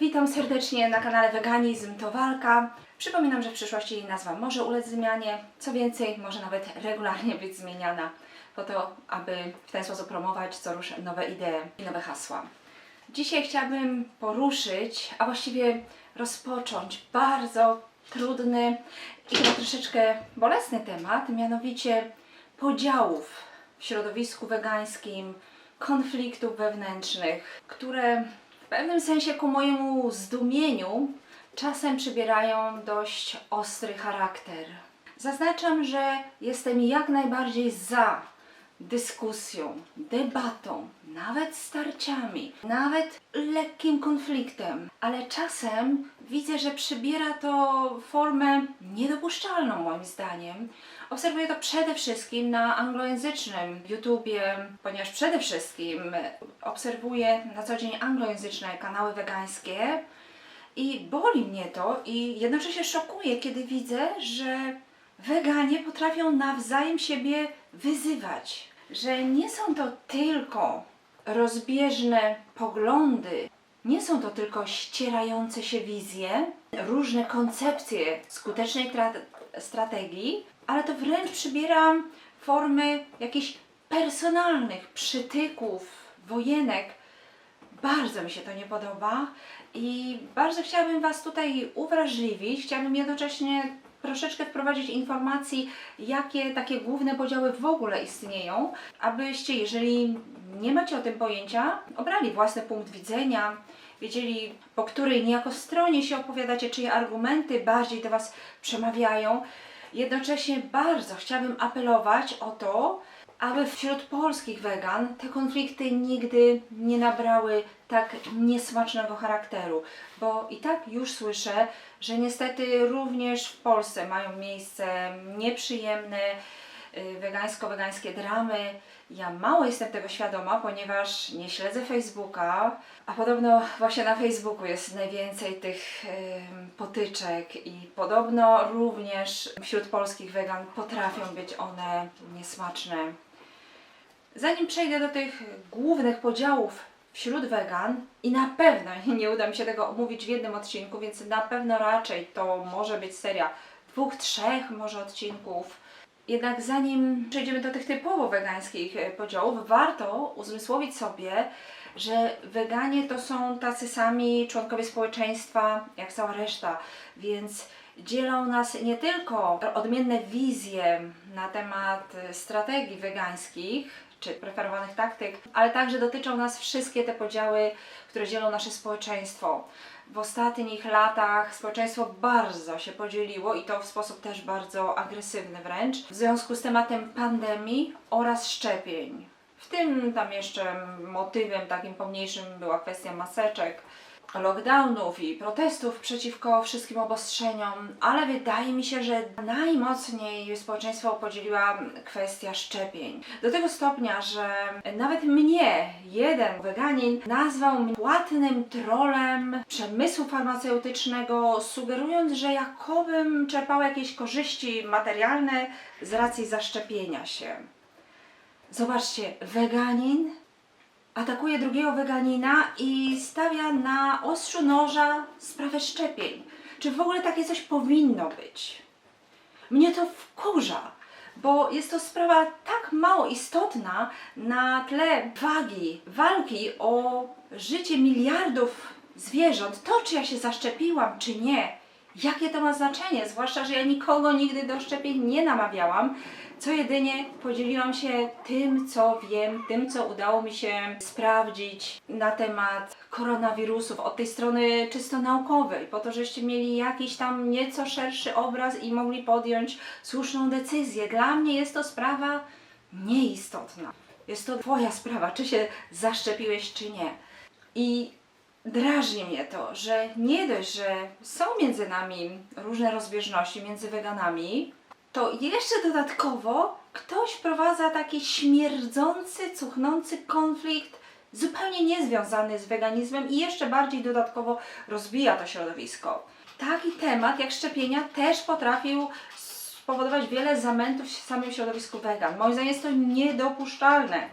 Witam serdecznie na kanale Veganizm to Walka. Przypominam, że w przyszłości nazwa może ulec zmianie. Co więcej, może nawet regularnie być zmieniana po to, aby w ten sposób promować co rusz nowe idee i nowe hasła. Dzisiaj chciałabym poruszyć, a właściwie rozpocząć bardzo trudny i chyba troszeczkę bolesny temat, mianowicie podziałów w środowisku wegańskim, konfliktów wewnętrznych, które pewnym sensie ku mojemu zdumieniu czasem przybierają dość ostry charakter. Zaznaczam, że jestem jak najbardziej za dyskusją, debatą, nawet starciami, nawet lekkim konfliktem, ale czasem widzę, że przybiera to formę niedopuszczalną moim zdaniem. Obserwuję to przede wszystkim na anglojęzycznym YouTubie, ponieważ przede wszystkim obserwuję na co dzień anglojęzyczne kanały wegańskie. I boli mnie to i jednocześnie szokuje, kiedy widzę, że weganie potrafią nawzajem siebie wyzywać, że nie są to tylko rozbieżne poglądy, nie są to tylko ścierające się wizje, różne koncepcje skutecznej tra- strategii, ale to wręcz przybiera formy jakichś personalnych przytyków, wojenek. Bardzo mi się to nie podoba i bardzo chciałabym Was tutaj uwrażliwić. Chciałabym jednocześnie troszeczkę wprowadzić informacji, jakie takie główne podziały w ogóle istnieją, abyście, jeżeli nie macie o tym pojęcia, obrali własny punkt widzenia, wiedzieli, po której niejako stronie się opowiadacie, czyje argumenty bardziej do Was przemawiają. Jednocześnie bardzo chciałabym apelować o to, aby wśród polskich wegan te konflikty nigdy nie nabrały tak niesmacznego charakteru, bo i tak już słyszę, że niestety również w Polsce mają miejsce nieprzyjemne y, wegańsko-wegańskie dramy. Ja mało jestem tego świadoma, ponieważ nie śledzę Facebooka, a podobno właśnie na Facebooku jest najwięcej tych em, potyczek i podobno również wśród polskich wegan potrafią być one niesmaczne. Zanim przejdę do tych głównych podziałów wśród wegan i na pewno nie uda mi się tego omówić w jednym odcinku, więc na pewno raczej to może być seria dwóch, trzech może odcinków. Jednak zanim przejdziemy do tych typowo wegańskich e, podziałów, warto uzmysłowić sobie, że weganie to są tacy sami członkowie społeczeństwa jak cała reszta, więc dzielą nas nie tylko odmienne wizje na temat e, strategii wegańskich czy preferowanych taktyk, ale także dotyczą nas wszystkie te podziały, które dzielą nasze społeczeństwo. W ostatnich latach społeczeństwo bardzo się podzieliło i to w sposób też bardzo agresywny wręcz, w związku z tematem pandemii oraz szczepień. W tym tam jeszcze motywem takim pomniejszym była kwestia maseczek, lockdownów i protestów przeciwko wszystkim obostrzeniom, ale wydaje mi się, że najmocniej społeczeństwo podzieliła kwestia szczepień. Do tego stopnia, że nawet mnie jeden weganin nazwał mnie płatnym trolem przemysłu farmaceutycznego, sugerując, że jakobym czerpał jakieś korzyści materialne z racji zaszczepienia się. Zobaczcie, weganin atakuje drugiego weganina i stawia na ostrzu noża sprawę szczepień. Czy w ogóle takie coś powinno być? Mnie to wkurza, bo jest to sprawa tak mało istotna na tle wagi, walki o życie miliardów zwierząt. To, czy ja się zaszczepiłam, czy nie, jakie to ma znaczenie, zwłaszcza, że ja nikogo nigdy do szczepień nie namawiałam, co jedynie podzieliłam się tym, co wiem, tym, co udało mi się sprawdzić na temat koronawirusów od tej strony czysto naukowej, po to, żeście mieli jakiś tam nieco szerszy obraz i mogli podjąć słuszną decyzję. Dla mnie jest to sprawa nieistotna. Jest to Twoja sprawa, czy się zaszczepiłeś, czy nie. I drażni mnie to, że nie dość, że są między nami różne rozbieżności między weganami, to jeszcze dodatkowo ktoś wprowadza taki śmierdzący, cuchnący konflikt zupełnie niezwiązany z weganizmem i jeszcze bardziej dodatkowo rozbija to środowisko. Taki temat jak szczepienia też potrafił spowodować wiele zamętów w samym środowisku wegan. Moim zdaniem jest to niedopuszczalne.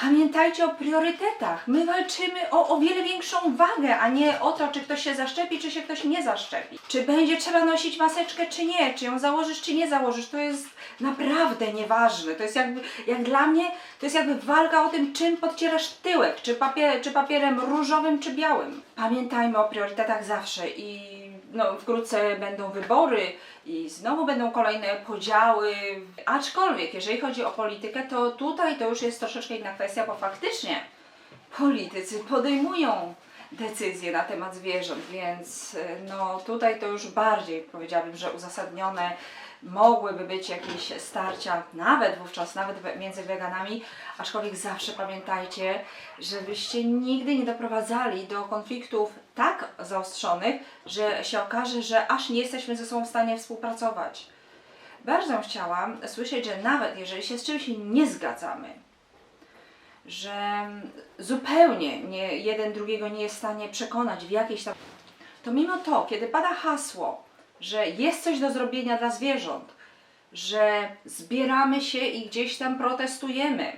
Pamiętajcie o priorytetach. My walczymy o o wiele większą wagę, a nie o to, czy ktoś się zaszczepi, czy się ktoś nie zaszczepi. Czy będzie trzeba nosić maseczkę, czy nie, czy ją założysz, czy nie założysz. To jest naprawdę nieważne. To jest jakby, jak dla mnie, to jest jakby walka o tym, czym podcierasz tyłek, czy, papier, czy papierem różowym, czy białym. Pamiętajmy o priorytetach zawsze i no, wkrótce będą wybory i znowu będą kolejne podziały. Aczkolwiek, jeżeli chodzi o politykę, to tutaj to już jest troszeczkę inna kwestia, bo faktycznie politycy podejmują decyzje na temat zwierząt, więc y, no tutaj to już bardziej powiedziałabym, że uzasadnione mogłyby być jakieś starcia, nawet wówczas, nawet we- między weganami, aczkolwiek zawsze pamiętajcie, żebyście nigdy nie doprowadzali do konfliktów tak zaostrzonych, że się okaże, że aż nie jesteśmy ze sobą w stanie współpracować. Bardzo bym chciała słyszeć, że nawet jeżeli się z czymś nie zgadzamy, że zupełnie nie, jeden drugiego nie jest w stanie przekonać w jakiejś tam. To mimo to, kiedy pada hasło, że jest coś do zrobienia dla zwierząt, że zbieramy się i gdzieś tam protestujemy,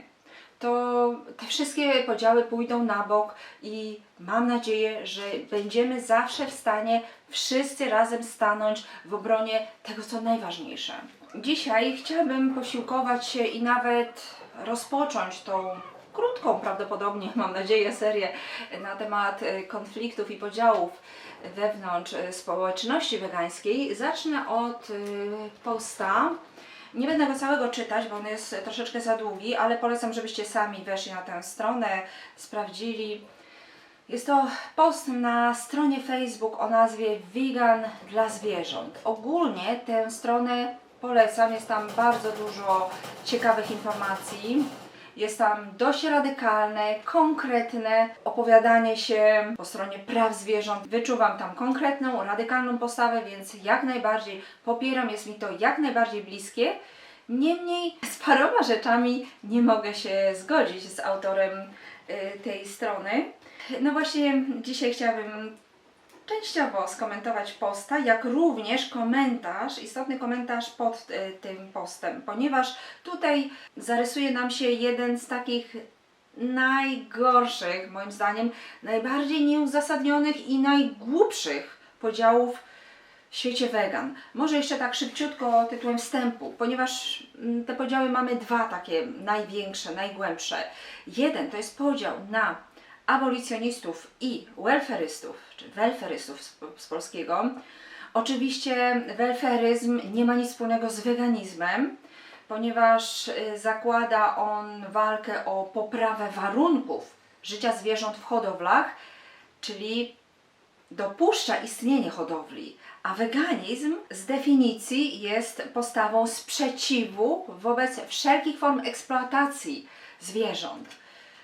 to te wszystkie podziały pójdą na bok i mam nadzieję, że będziemy zawsze w stanie wszyscy razem stanąć w obronie tego, co najważniejsze. Dzisiaj chciałabym posiłkować się i nawet rozpocząć tą krótką prawdopodobnie, mam nadzieję, serię na temat e, konfliktów i podziałów wewnątrz e, społeczności wegańskiej. Zacznę od e, posta. Nie będę go całego czytać, bo on jest troszeczkę za długi, ale polecam, żebyście sami weszli na tę stronę, sprawdzili. Jest to post na stronie Facebook o nazwie Vegan dla zwierząt. Ogólnie tę stronę polecam, jest tam bardzo dużo ciekawych informacji. Jest tam dość radykalne, konkretne opowiadanie się po stronie praw zwierząt. Wyczuwam tam konkretną, radykalną postawę, więc jak najbardziej popieram, jest mi to jak najbardziej bliskie. Niemniej z paroma rzeczami nie mogę się zgodzić z autorem y, tej strony. No właśnie dzisiaj chciałabym częściowo skomentować posta, jak również komentarz, istotny komentarz pod y, tym postem, ponieważ tutaj zarysuje nam się jeden z takich najgorszych, moim zdaniem, najbardziej nieuzasadnionych i najgłupszych podziałów w świecie wegan. Może jeszcze tak szybciutko tytułem wstępu, ponieważ mm, te podziały mamy dwa takie największe, najgłębsze. Jeden to jest podział na abolicjonistów i welferystów, czy welferystów z, z polskiego. Oczywiście welferyzm nie ma nic wspólnego z weganizmem, ponieważ y, zakłada on walkę o poprawę warunków życia zwierząt w hodowlach, czyli dopuszcza istnienie hodowli, a weganizm z definicji jest postawą sprzeciwu wobec wszelkich form eksploatacji zwierząt.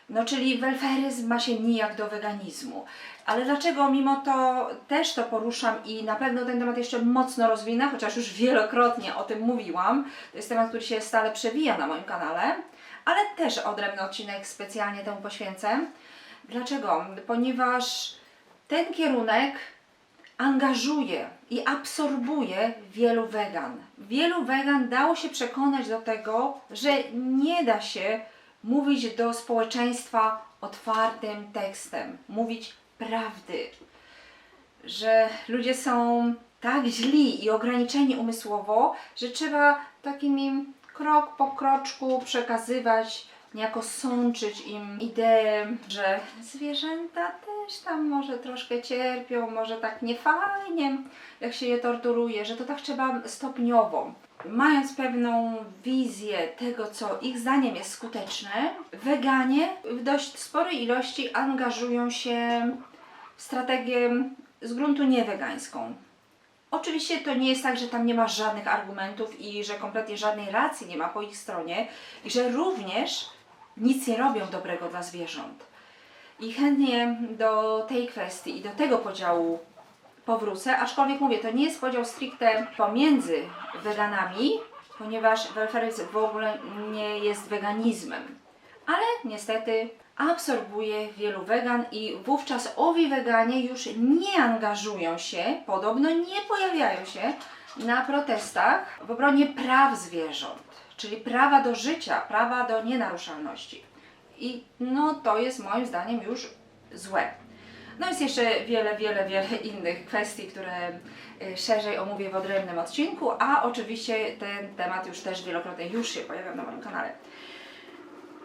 No, czyli welferyzm ma się nijak do weganizmu. Ale dlaczego mimo to też to poruszam i na pewno ten temat jeszcze mocno rozwinę, chociaż już wielokrotnie o tym mówiłam. To jest temat, który się stale przewija na moim kanale, ale też odrębny odcinek specjalnie temu poświęcę. Dlaczego? Ponieważ ten kierunek angażuje i absorbuje wielu wegan. Wielu wegan dało się przekonać do tego, że nie da się mówić do społeczeństwa otwartym tekstem, mówić prawdy, że ludzie są tak źli i ograniczeni umysłowo, że trzeba takim im krok po kroczku przekazywać, niejako sączyć im ideę, że zwierzęta też tam może troszkę cierpią, może tak niefajnie, jak się je torturuje, że to tak trzeba stopniowo. Mając pewną wizję tego, co ich zdaniem jest skuteczne, weganie w dość sporej ilości angażują się w strategię z gruntu niewegańską. Oczywiście to nie jest tak, że tam nie ma żadnych argumentów i że kompletnie żadnej racji nie ma po ich stronie i że również nic nie robią dobrego dla zwierząt. I chętnie do tej kwestii i do tego podziału powrócę, aczkolwiek mówię, to nie jest podział stricte pomiędzy weganami, ponieważ welfaryzm w ogóle nie jest weganizmem. Ale niestety absorbuje wielu wegan i wówczas owi weganie już nie angażują się, podobno nie pojawiają się na protestach w obronie praw zwierząt, czyli prawa do życia, prawa do nienaruszalności. I no to jest moim zdaniem już złe. No jest jeszcze wiele, wiele, wiele innych kwestii, które y, szerzej omówię w odrębnym odcinku, a oczywiście ten temat już też wielokrotnie już się pojawiał na moim kanale.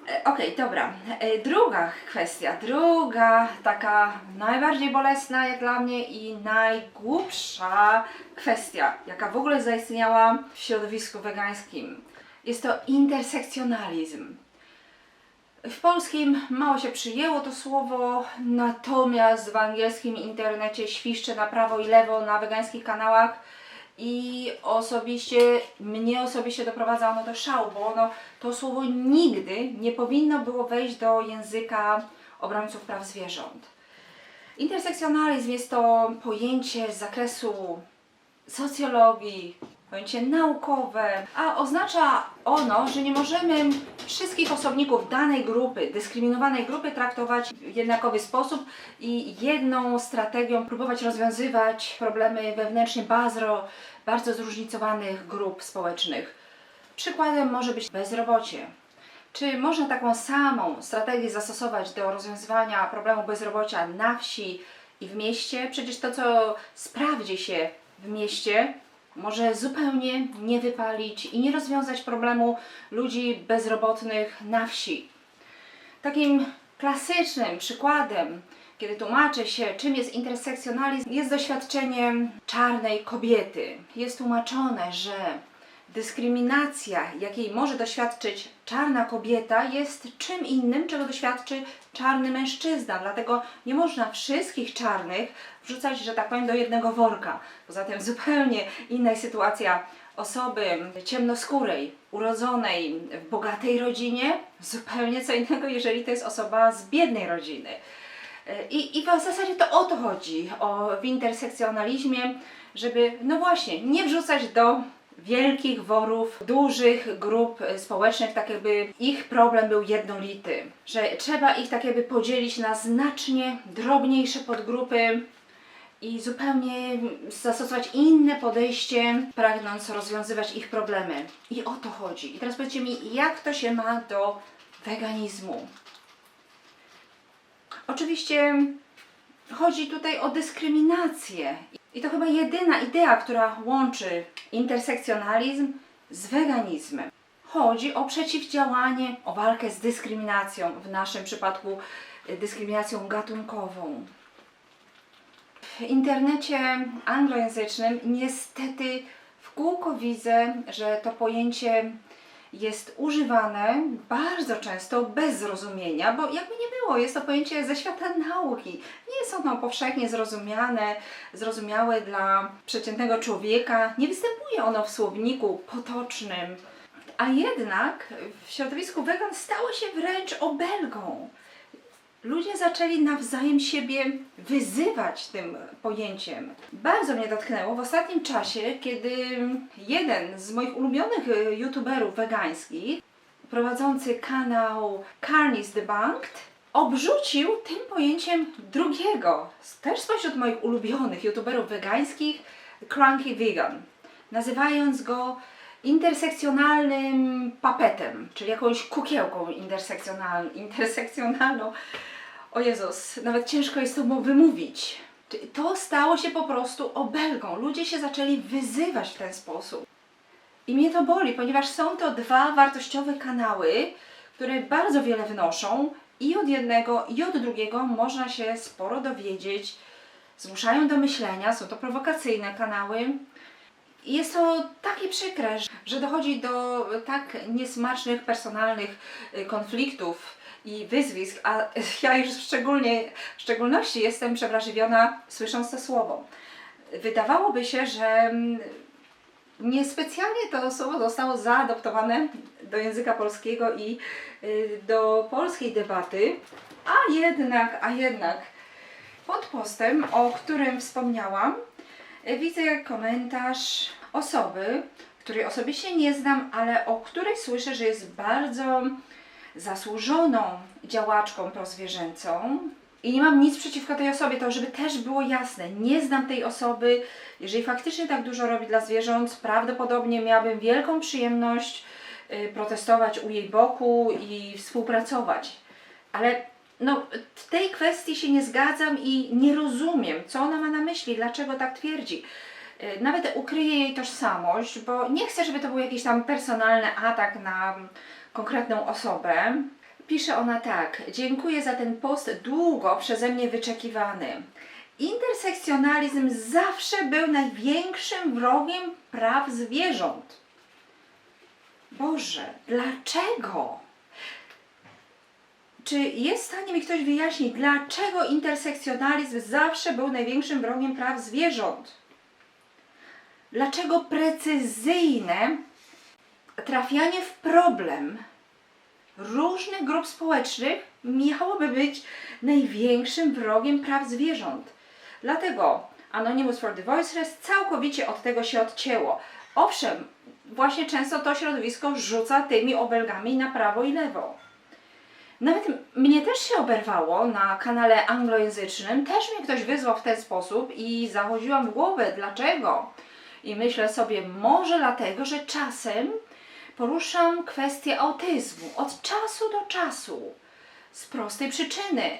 E, Okej, dobra. E, Druga kwestia, druga taka najbardziej bolesna jak dla mnie i najgłupsza kwestia, jaka w ogóle zaistniała w środowisku wegańskim. Jest to intersekcjonalizm. W polskim mało się przyjęło to słowo, natomiast w angielskim internecie świszcze na prawo i lewo na wegańskich kanałach i osobiście, mnie osobiście doprowadza ono do szału, bo ono, to słowo nigdy nie powinno było wejść do języka obrońców praw zwierząt. Intersekcjonalizm jest to pojęcie z zakresu socjologii, pojęcie naukowe, a oznacza ono, że nie możemy wszystkich osobników danej grupy, dyskryminowanej grupy traktować w jednakowy sposób i jedną strategią próbować rozwiązywać problemy wewnętrznie bardzo, bardzo zróżnicowanych grup społecznych. Przykładem może być bezrobocie. Czy można taką samą strategię zastosować do rozwiązywania problemu bezrobocia na wsi i w mieście? Przecież to, co sprawdzi się w mieście, może zupełnie nie wypalić i nie rozwiązać problemu ludzi bezrobotnych na wsi. Takim klasycznym przykładem, kiedy tłumaczy się, czym jest intersekcjonalizm, jest doświadczenie czarnej kobiety. Jest tłumaczone, że dyskryminacja, jakiej może doświadczyć czarna kobieta, jest czym innym, czego doświadczy czarny mężczyzna. Dlatego nie można wszystkich czarnych wrzucać, że tak powiem, do jednego worka. Poza tym zupełnie inna jest sytuacja osoby ciemnoskórej, urodzonej w bogatej rodzinie, zupełnie co innego, jeżeli to jest osoba z biednej rodziny. I, I w zasadzie to o to chodzi o, w intersekcjonalizmie, żeby, no właśnie, nie wrzucać do wielkich worów, dużych grup społecznych, tak jakby ich problem był jednolity, że trzeba ich tak jakby podzielić na znacznie drobniejsze podgrupy i zupełnie zastosować inne podejście, pragnąc rozwiązywać ich problemy. I o to chodzi. I teraz powiedzcie mi, jak to się ma do weganizmu? Oczywiście chodzi tutaj o dyskryminację. I to chyba jedyna idea, która łączy intersekcjonalizm z weganizmem. Chodzi o przeciwdziałanie, o walkę z dyskryminacją, w naszym przypadku y, dyskryminacją gatunkową. W internecie anglojęzycznym niestety w kółko widzę, że to pojęcie jest używane bardzo często bez zrozumienia, bo jakby nie było, jest to pojęcie ze świata nauki. Nie jest ono powszechnie zrozumiane, zrozumiałe dla przeciętnego człowieka. Nie występuje ono w słowniku potocznym. A jednak w środowisku wegan stało się wręcz obelgą. Ludzie zaczęli nawzajem siebie wyzywać tym pojęciem. Bardzo mnie dotknęło w ostatnim czasie, kiedy jeden z moich ulubionych y, youtuberów wegańskich, prowadzący kanał Carnies Debunked, obrzucił tym pojęciem drugiego, też spośród moich ulubionych youtuberów wegańskich, Cranky Vegan, nazywając go intersekcjonalnym papetem, czyli jakąś kukiełką intersekcjonal, intersekcjonalną. O Jezus, nawet ciężko jest mu wymówić. To stało się po prostu obelgą. Ludzie się zaczęli wyzywać w ten sposób. I mnie to boli, ponieważ są to dwa wartościowe kanały, które bardzo wiele wnoszą i od jednego, i od drugiego można się sporo dowiedzieć. Zmuszają do myślenia, są to prowokacyjne kanały, i jest to takie przykre, że dochodzi do tak niesmacznych personalnych y, konfliktów i wyzwisk, a ja już szczególnie, w szczególności jestem przewrażliwiona słysząc to słowo. Wydawałoby się, że mm, niespecjalnie to słowo zostało zaadoptowane do języka polskiego i y, do polskiej debaty, a jednak, a jednak pod postem, o którym wspomniałam, widzę komentarz osoby, której osobiście nie znam, ale o której słyszę, że jest bardzo zasłużoną działaczką prozwierzęcą. I nie mam nic przeciwko tej osobie, to żeby też było jasne, nie znam tej osoby. Jeżeli faktycznie tak dużo robi dla zwierząt, prawdopodobnie miałabym wielką przyjemność y, protestować u jej boku i współpracować. Ale no, w tej kwestii się nie zgadzam i nie rozumiem, co ona ma na myśli, dlaczego tak twierdzi. Y, Nawet ukryję jej tożsamość, bo nie chcę, żeby to był jakiś tam personalny atak na konkretną osobę. Pisze ona tak: Dziękuję za ten post długo przeze mnie wyczekiwany. Intersekcjonalizm zawsze był największym wrogiem praw zwierząt. Boże, dlaczego? Czy jest w stanie mi ktoś wyjaśnić, dlaczego intersekcjonalizm zawsze był największym wrogiem praw zwierząt? Dlaczego precyzyjne trafianie w problem różnych grup społecznych miałoby być największym wrogiem praw zwierząt? Dlatego Anonymous for the Voiceless całkowicie od tego się odcięło. Owszem, właśnie często to środowisko rzuca tymi obelgami na prawo i lewo. Nawet mnie też się oberwało na kanale anglojęzycznym, też mnie ktoś wyzwał w ten sposób i zachodziłam w głowę, dlaczego. I myślę sobie, może dlatego, że czasem poruszam kwestię autyzmu od czasu do czasu. Z prostej przyczyny.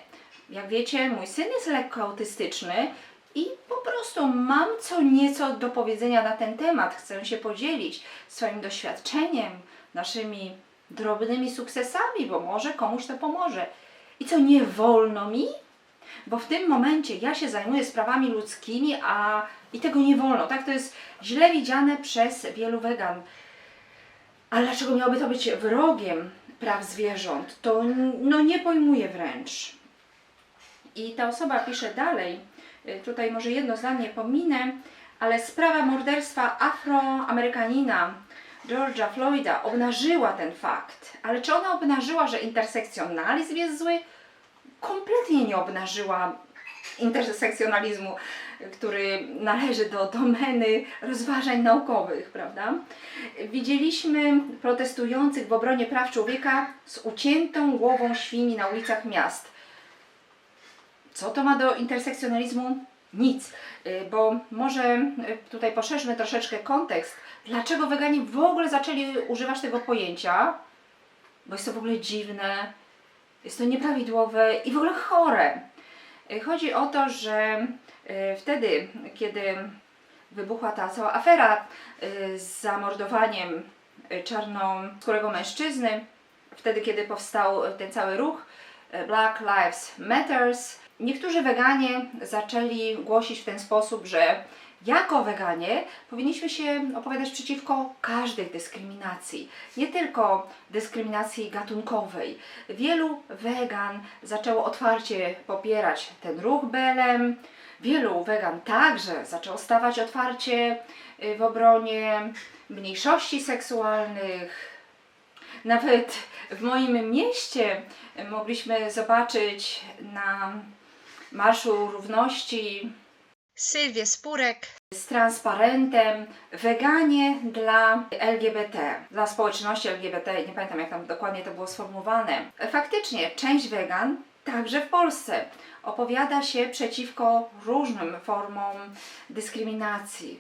Jak wiecie, mój syn jest lekko autystyczny i po prostu mam co nieco do powiedzenia na ten temat. Chcę się podzielić swoim doświadczeniem, naszymi drobnymi sukcesami, bo może komuś to pomoże. I co nie wolno mi? Bo w tym momencie ja się zajmuję sprawami ludzkimi, a i tego nie wolno. Tak to jest źle widziane przez wielu wegan. Ale dlaczego miałoby to być wrogiem praw zwierząt? To no nie pojmuję wręcz. I ta osoba pisze dalej, y, tutaj może jedno zdanie pominę, ale sprawa morderstwa afroamerykanina George'a Floyda obnażyła ten fakt. Ale czy ona obnażyła, że intersekcjonalizm jest zły? Kompletnie nie obnażyła intersekcjonalizmu, który należy do domeny rozważań naukowych, prawda? Widzieliśmy protestujących w obronie praw człowieka z uciętą głową świni na ulicach miast. Co to ma do intersekcjonalizmu? Nic, Y, bo może y, tutaj poszerzmy troszeczkę kontekst. Dlaczego weganie w ogóle zaczęli używać tego pojęcia? Bo jest to w ogóle dziwne, jest to nieprawidłowe i w ogóle chore. Y, Chodzi o to, że wtedy, kiedy wybuchła ta cała afera y, z zamordowaniem y, czarnoskórego mężczyzny, wtedy, kiedy powstał ten cały ruch Black Lives Matters, niektórzy weganie zaczęli głosić w ten sposób, że jako weganie powinniśmy się opowiadać przeciwko każdej dyskryminacji, nie tylko dyskryminacji gatunkowej. Wielu wegan zaczęło otwarcie popierać ten ruch BLM, wielu wegan także zaczęło stawać otwarcie y, w obronie mniejszości seksualnych, nawet w moim mieście mogliśmy zobaczyć na Marszu Równości Sylwię Spurek z transparentem weganie dla LGBT, dla społeczności LGBT, nie pamiętam jak tam dokładnie to było sformułowane. Faktycznie część wegan, także w Polsce, opowiada się przeciwko różnym formom dyskryminacji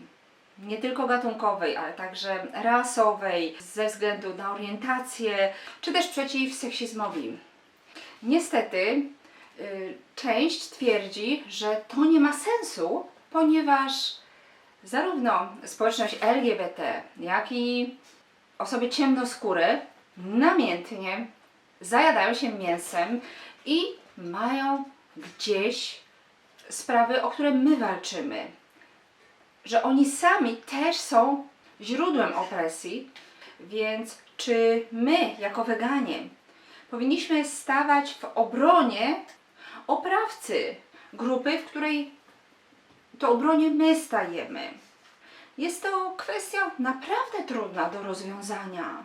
nie tylko gatunkowej, ale także rasowej, ze względu na orientację, czy też przeciw seksizmowi. Niestety, y, część twierdzi, że to nie ma sensu, ponieważ zarówno społeczność LGBT, jak i osoby ciemnoskóre namiętnie zajadają się mięsem i mają gdzieś sprawy, o które my walczymy że oni sami też są źródłem opresji, więc czy my, jako weganie, powinniśmy stawać w obronie oprawcy grupy, w której to obronie my stajemy? Jest to kwestia naprawdę trudna do rozwiązania.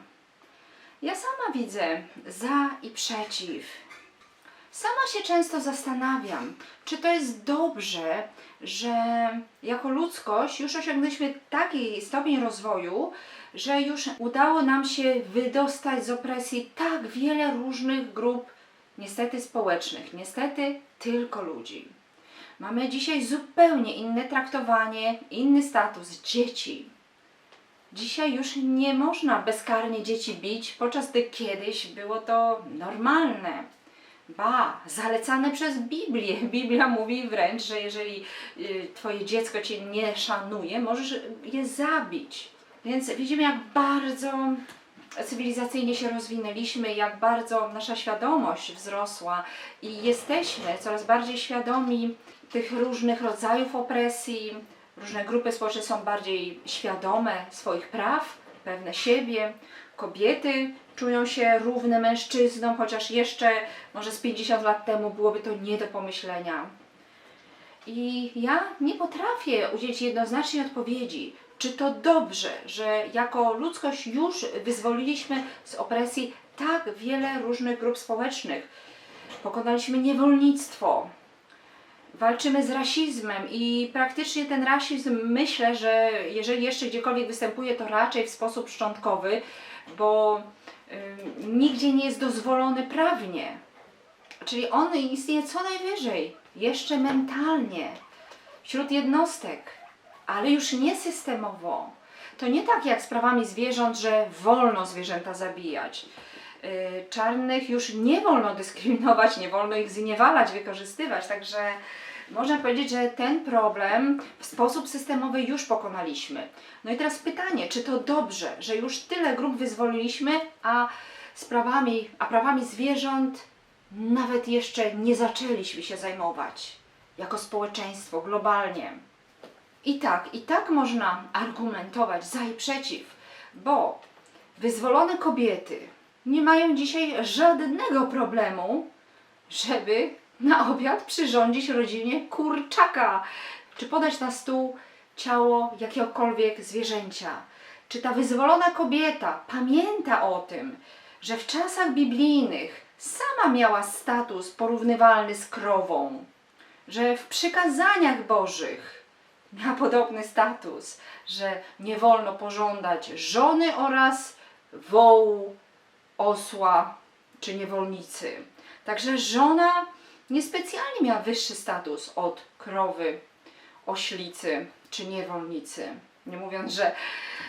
Ja sama widzę za i przeciw. Sama się często zastanawiam, czy to jest dobrze, że jako ludzkość już osiągnęliśmy taki stopień rozwoju, że już udało nam się wydostać z opresji tak wiele różnych grup, niestety społecznych, niestety tylko ludzi. Mamy dzisiaj zupełnie inne traktowanie, inny status dzieci. Dzisiaj już nie można bezkarnie dzieci bić, podczas gdy kiedyś było to normalne. Ba, zalecane przez Biblię. Biblia mówi wręcz, że jeżeli y, Twoje dziecko Cię nie szanuje, możesz je zabić. Więc widzimy, jak bardzo cywilizacyjnie się rozwinęliśmy, jak bardzo nasza świadomość wzrosła i jesteśmy coraz bardziej świadomi tych różnych rodzajów opresji. Różne grupy społeczne są bardziej świadome swoich praw, pewne siebie. Kobiety czują się równe mężczyznom, chociaż jeszcze może z 50 lat temu byłoby to nie do pomyślenia. I ja nie potrafię udzielić jednoznacznej odpowiedzi, czy to dobrze, że jako ludzkość już wyzwoliliśmy z opresji tak wiele różnych grup społecznych. Pokonaliśmy niewolnictwo, walczymy z rasizmem i praktycznie ten rasizm myślę, że jeżeli jeszcze gdziekolwiek występuje, to raczej w sposób szczątkowy, bo nigdzie nie jest dozwolony prawnie. Czyli on istnieje co najwyżej, jeszcze mentalnie, wśród jednostek, ale już nie systemowo. To nie tak jak z prawami zwierząt, że wolno zwierzęta zabijać. Yy, Czarnych już nie wolno dyskryminować, nie wolno ich zniewalać, wykorzystywać, także można powiedzieć, że ten problem w sposób systemowy już pokonaliśmy. No i teraz pytanie, czy to dobrze, że już tyle grup wyzwoliliśmy, a sprawami, a prawami zwierząt nawet jeszcze nie zaczęliśmy się zajmować jako społeczeństwo globalnie. I tak, i tak można argumentować za i przeciw, bo wyzwolone kobiety nie mają dzisiaj żadnego problemu, żeby na obiad przyrządzić rodzinie kurczaka, czy podać na stół ciało jakiegokolwiek zwierzęcia. Czy ta wyzwolona kobieta pamięta o tym, że w czasach biblijnych sama miała status porównywalny z krową, że w przykazaniach Bożych miała podobny status, że nie wolno pożądać żony oraz wołu, osła czy niewolnicy. Także żona niespecjalnie miała wyższy status od krowy, oślicy czy niewolnicy. Nie mówiąc, że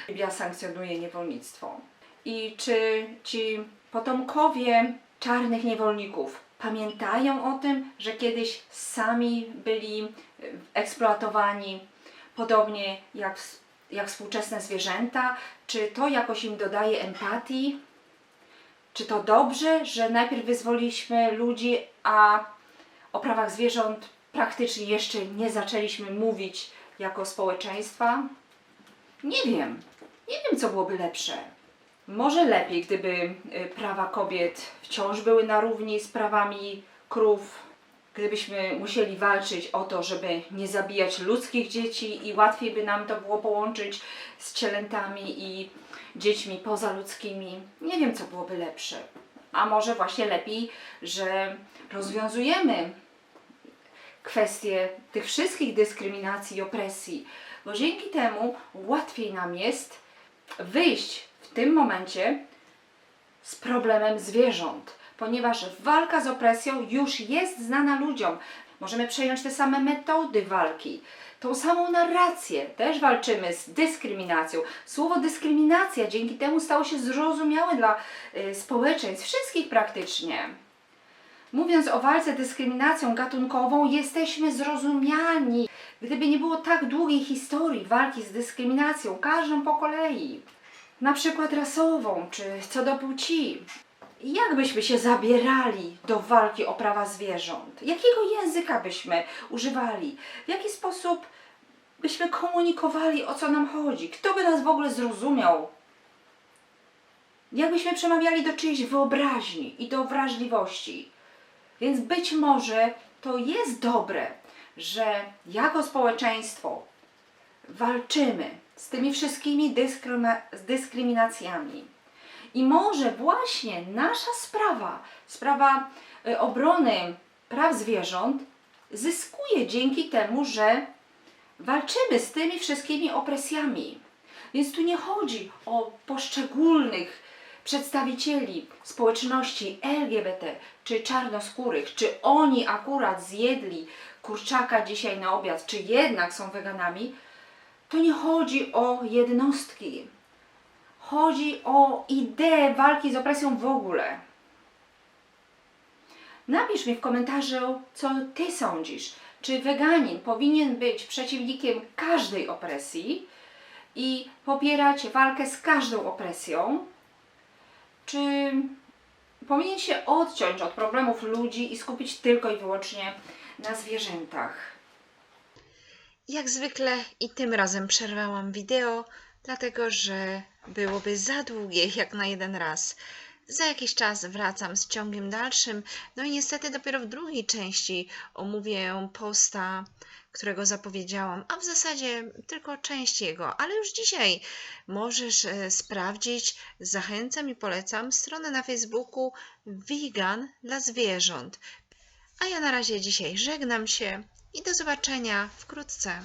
Biblia sankcjonuje niewolnictwo. I czy ci potomkowie czarnych niewolników pamiętają o tym, że kiedyś sami byli e, eksploatowani, podobnie jak, jak współczesne zwierzęta? Czy to jakoś im dodaje empatii? Czy to dobrze, że najpierw wyzwoliliśmy ludzi, a o prawach zwierząt praktycznie jeszcze nie zaczęliśmy mówić jako społeczeństwa? Nie wiem. Nie wiem, co byłoby lepsze. Może lepiej, gdyby y, prawa kobiet wciąż były na równi z prawami krów, gdybyśmy musieli walczyć o to, żeby nie zabijać ludzkich dzieci i łatwiej by nam to było połączyć z cielętami i dziećmi pozaludzkimi. Nie wiem, co byłoby lepsze. A może właśnie lepiej, że rozwiązujemy kwestie tych wszystkich dyskryminacji i opresji, bo dzięki temu łatwiej nam jest wyjść w tym momencie z problemem zwierząt, ponieważ walka z opresją już jest znana ludziom. Możemy przejąć te same metody walki, tą samą narrację. Też walczymy z dyskryminacją. Słowo dyskryminacja dzięki temu stało się zrozumiałe dla y, społeczeństw, wszystkich praktycznie. Mówiąc o walce z dyskryminacją gatunkową, jesteśmy zrozumiani. Gdyby nie było tak długiej historii walki z dyskryminacją, każdą po kolei, na przykład rasową czy co do płci, jak byśmy się zabierali do walki o prawa zwierząt? Jakiego języka byśmy używali? W jaki sposób byśmy komunikowali, o co nam chodzi? Kto by nas w ogóle zrozumiał? Jak byśmy przemawiali do czyjejś wyobraźni i do wrażliwości? Więc być może to jest dobre, że jako społeczeństwo walczymy z tymi wszystkimi dyskryminacjami. I może właśnie nasza sprawa, sprawa y, obrony praw zwierząt, zyskuje dzięki temu, że walczymy z tymi wszystkimi opresjami. Więc tu nie chodzi o poszczególnych przedstawicieli społeczności LGBT czy czarnoskórych, czy oni akurat zjedli kurczaka dzisiaj na obiad, czy jednak są weganami, to nie chodzi o jednostki. Chodzi o ideę walki z opresją w ogóle. Napisz mi w komentarzu, co Ty sądzisz. Czy weganin powinien być przeciwnikiem każdej opresji i popierać walkę z każdą opresją? Czy powinien się odciąć od problemów ludzi i skupić tylko i wyłącznie na zwierzętach? Jak zwykle i tym razem przerwałam wideo, dlatego że byłoby za długie jak na jeden raz. Za jakiś czas wracam z ciągiem dalszym, no i niestety dopiero w drugiej części omówię posta, którego zapowiedziałam, a w zasadzie tylko część jego, ale już dzisiaj możesz e, sprawdzić, zachęcam i polecam stronę na Facebooku Vegan dla zwierząt. A ja na razie dzisiaj żegnam się i do zobaczenia wkrótce.